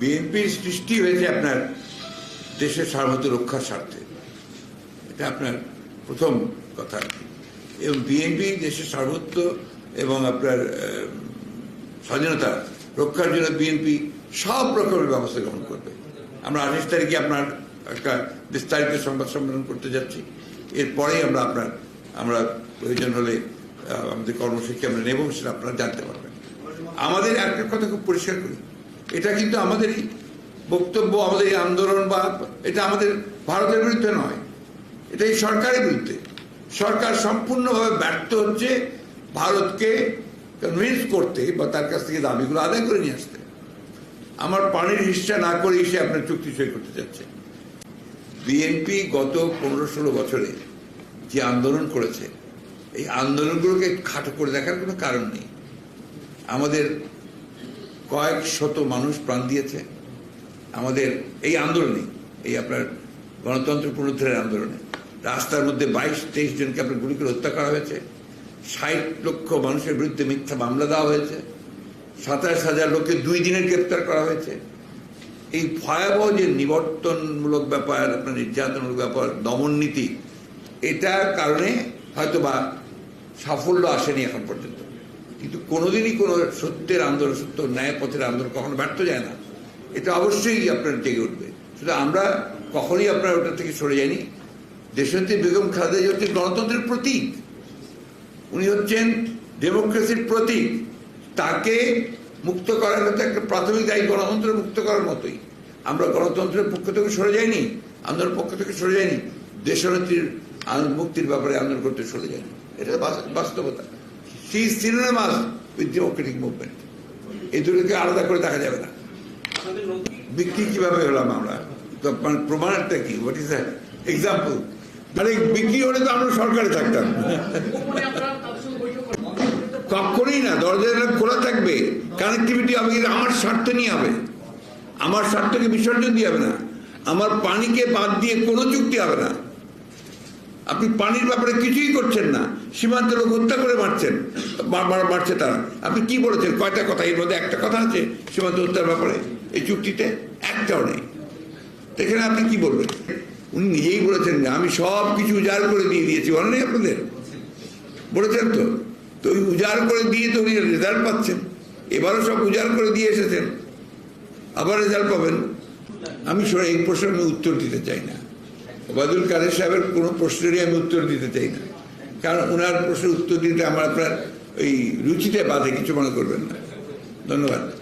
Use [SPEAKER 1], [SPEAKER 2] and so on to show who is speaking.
[SPEAKER 1] বিএনপির সৃষ্টি হয়েছে আপনার দেশের সার্বভৌম রক্ষার স্বার্থে। এটা আপনার প্রথম কথা। এবং বিএনপি দেশের সার্বত্ব এবং আপনার স্বাধীনতা রক্ষার জন্য বিএনপি সব রকমের ব্যবস্থা গ্রহণ করবে। আমরা আঠাশ তারিখে আপনার একটা বিস্তারিত সংবাদ সম্মেলন করতে যাচ্ছি। এরপরেই আমরা আপনার, আমরা প্রয়োজন হলে আমাদের কর্মসূচি আমরা নেব সেটা আপনারা জানতে পারবেন। আমাদের একটা কথা খুব পরিষ্কার করি। এটা কিন্তু আমাদেরই বক্তব্য, আমাদের এই আন্দোলন বা এটা আমাদের ভারতের বিরুদ্ধে নয়। এটা এই সরকারের বিরুদ্ধে। সরকার সম্পূর্ণভাবে ব্যর্থ হচ্ছে ভারতকে কনভিন্স করতে বা তার কাছ থেকে দাবিগুলো আদায় করে নিয়ে আসতে। আমার পানির হিসা না করে এসে আপনার চুক্তি সই করতে যাচ্ছে। বিএনপি গত পনেরো ষোলো বছরে যে আন্দোলন করেছে, এই আন্দোলনগুলোকে খাটো করে দেখার কোনো কারণ নেই। আমাদের কয়েক শত মানুষ প্রাণ দিয়েছে। আমাদের এই আন্দোলনে, এই আপনার গণতন্ত্র পুনরুদ্ধারের আন্দোলনে। রাস্তার মধ্যে বাইশ, তেইশ জনকে আপনার গুলি করে হত্যা করা হয়েছে। ষাট লক্ষ মানুষের বিরুদ্ধে মিথ্যা মামলা দেওয়া হয়েছে। সাতাশ হাজার লোককে দুই দিনের গ্রেপ্তার করা হয়েছে। এই ভয়াবহ যে নিবর্তনমূলক ব্যাপার, আপনার নির্যাতনমূলক ব্যাপার, দমন নীতি, এটার কারণে হয়তো বা সাফল্য আসেনি এখন পর্যন্ত। কিন্তু কোনোদিনই কোনো সত্যের আন্দোলন, সত্য ন্যায় পথের আন্দোলন কখনো ব্যর্থ যায় না। এটা অবশ্যই আপনার জেগে উঠবে। শুধু আমরা কখনোই আপনার ওটা থেকে সরে যাইনি। দেশনেত্রী বেগম খালেদা জিয়া হচ্ছে গণতন্ত্রের প্রতীক, উনি হচ্ছেন ডেমোক্রেসির প্রতীক। তাকে মুক্ত করার মতো একটা প্রাথমিক দায়ী গণতন্ত্র মুক্ত করার মতোই। আমরা গণতন্ত্রের পক্ষ থেকে সরে যাইনি, আন্দোলনের পক্ষ থেকে সরে যাইনি। দেশনেত্রীর মুক্তির ব্যাপারে আন্দোলন করতে সরে যায়নি এটা বাস- সেই সিনেমাস উইথ ডেমোক্রেটিক মুভমেন্ট এই দুটোকে আলাদা করে দেখা যাবে না। বিক্রি কীভাবে হলাম আমরা? মানে প্রমাণটা কি? হোয়াট ইজ এক্সাম্পল মানে বিক্রি হলে তো আমরা সরকারে থাকতাম। কখনই না, দরজা খোলা থাকবে। কানেক্টিভিটি হবে, কিন্তু আমার স্বার্থ নিয়ে হবে। আমার স্বার্থকে বিসর্জন দিয়ে হবে না। আমার পানিকে বাদ দিয়ে কোনো চুক্তি হবে না। আপনি পানির ব্যাপারে কিছুই করছেন না। সীমান্ত লোক হত্যা করে মারছেন। মারছে তারা। আপনি কি বলেছেন? কয়টা কথা? এর মধ্যে একটা কথা আছে সীমান্ত হত্যার ব্যাপারে। এই চুক্তিতে একটাও নেই। এখানে আপনি কি বলবেন? উনি নিজেই বলেছেন যে আমি সব কিছু উজাড় করে দিয়ে দিয়েছি। বলেন নাই আপনাদের? বলেছেন তো? তো ওই উজাড় করে দিয়ে তো উনি রেজাল্ট পাচ্ছেন। এবারও সব উজাড় করে দিয়ে এসেছেন। আবার রেজাল্ট পাবেন। আমি এই প্রশ্নের উত্তর দিতে চাই না। ওবায়দুল কাদের সাহেবের কোনো প্রশ্নেরই আমি উত্তর দিতে চাই না। কারণ ওনার প্রশ্নের উত্তর দিতে আমার আপনার ওই রুচিতে বাধে, কিছু মনে করবেন না। ধন্যবাদ।